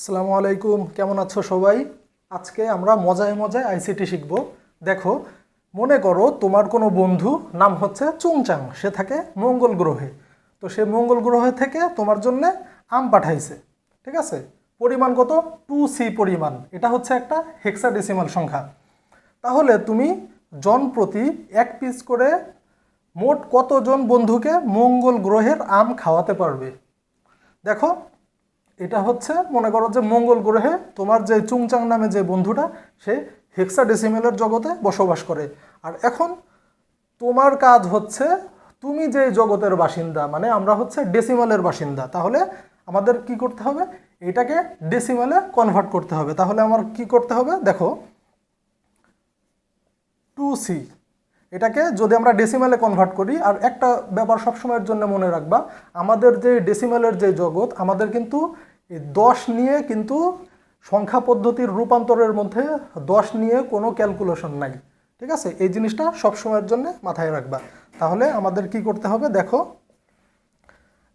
আসসালামু আলাইকুম, কেমন আছো সবাই? আজকে আমরা মজায় মজায় আইসিটি শিখব। দেখো, মনে করো তোমার কোনো বন্ধু, নাম হচ্ছে চুংচাং, সে থাকে মঙ্গল গ্রহে। তো সে মঙ্গল গ্রহে থেকে তোমার জন্য আম পাঠাইছে, ঠিক আছে? পরিমাণ কত? টু সি পরিমাণ, এটা হচ্ছে একটা হেক্সাডেসিমাল সংখ্যা। তাহলে তুমি জন প্রতি এক পিস করে মোট কতজন বন্ধুকে মঙ্গল গ্রহের আম খাওয়াতে পারবে? দেখো এটা হচ্ছে, মনে করো যে মঙ্গল গ্রহে তোমার যে চুংচাং নামে যে বন্ধুটা, সে হেক্সাডেসিমেলের জগতে বসবাস করে। আর এখন তোমার কাজ হচ্ছে, তুমি যে জগতের বাসিন্দা মানে আমরা হচ্ছে ডেসিমালের বাসিন্দা, তাহলে আমাদের কি করতে হবে? এটাকে ডেসিমালে কনভার্ট করতে হবে। তাহলে আমার কি করতে হবে? দেখো টু সি এটাকে যদি আমরা ডেসিমেলে কনভার্ট করি, আর একটা ব্যাপার সবসময়ের জন্য মনে রাখবা, আমাদের যে ডেসিমেলের যে জগৎ, আমাদের কিন্তু এই দশ নিয়ে কিন্তু সংখ্যা পদ্ধতির রূপান্তরের মধ্যে দশ নিয়ে কোনো ক্যালকুলেশন নাই। ঠিক আছে? এই জিনিসটা সবসময়ের জন্য মাথায় রাখবা। তাহলে আমাদের কি করতে হবে? দেখো,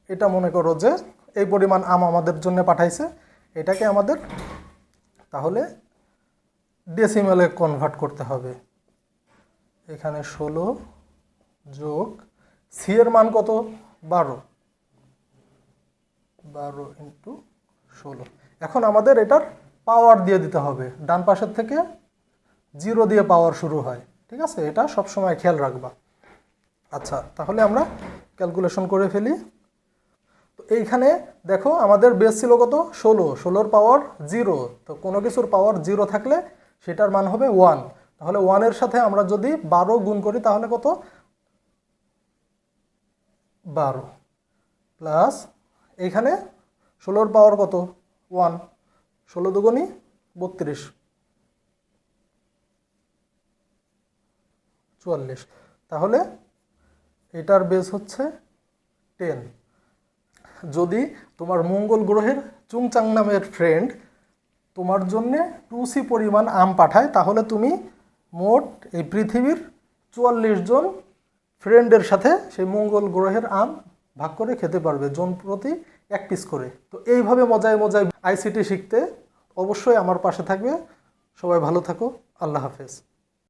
এটা মনে করো যে এই পরিমাণ আম আমাদের জন্য পাঠাইছে। এটাকে আমাদের তাহলে ডেসিমেলে কনভার্ট করতে হবে। এখানে ষোলো যোগ সি এর মান কত? বারো। বারো ইন্টু ষোলো। এখন আমাদের এটার পাওয়ার দিয়ে দিতে হবে। ডান পাশের থেকে জিরো দিয়ে পাওয়ার শুরু হয়। ঠিক আছে? এটা সবসময় খেয়াল রাখবা। আচ্ছা তাহলে আমরা ক্যালকুলেশন করে ফেলি। তো এইখানে দেখো, আমাদের বেস ছিল কত? ষোলো। ষোলোর পাওয়ার জিরো তো কোনো কিছুর পাওয়ার জিরো থাকলে সেটার মান হবে ওয়ান তাহলে ওয়ানের সাথে আমরা যদি বারো গুণ করি, তাহলে কত? বারো। প্লাস এইখানে ষোলোর পাওয়ার কত? ওয়ান। ষোলো দুগুণি বত্রিশ। চুয়াল্লিশ। তাহলে এটার বেস হচ্ছে টেন যদি তোমার মঙ্গল গ্রহের চুংচাং নামের ফ্রেন্ড তোমার জন্যে টু সি পরিমাণ আম পাঠায়, তাহলে তুমি মোট এই পৃথিবীর চুয়াল্লিশ জন ফ্রেন্ডের সাথে সেই মঙ্গল গ্রহের আম ভাগ করে খেতে পারবে জন প্রতি এক পিস করে। তো এইভাবে মজায় মজায় আইসিটি শিখতে অবশ্যই আমার পাশে থাকবে। সবাই ভালো থাকো। আল্লাহ হাফেজ।